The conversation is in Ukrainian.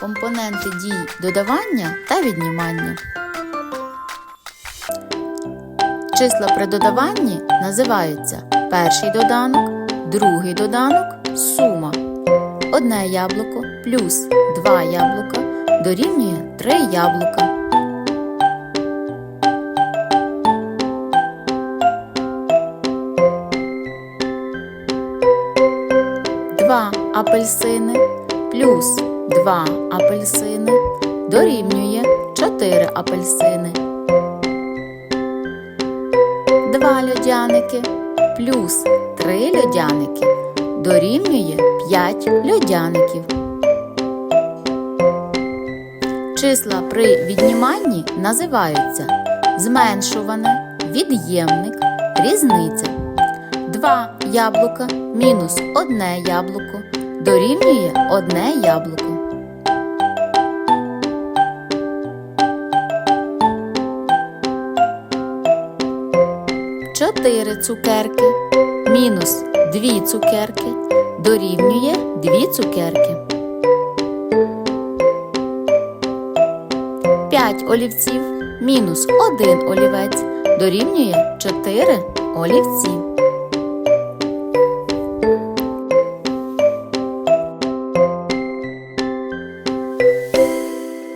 компоненти дій додавання та віднімання. Числа при додаванні називаються перший доданок, другий доданок, сума. Одне яблуко плюс два яблука дорівнює три яблука. Два апельсини плюс два апельсини дорівнює чотири апельсини. Два льодяники плюс три льодяники дорівнює п'ять льодяників. Числа при відніманні називаються зменшуване, від'ємник, різниця. Два яблука мінус одне яблуко дорівнює одне яблуко. Чотири цукерки мінус дві цукерки дорівнює дві цукерки. П'ять олівців мінус один олівець дорівнює чотири олівці.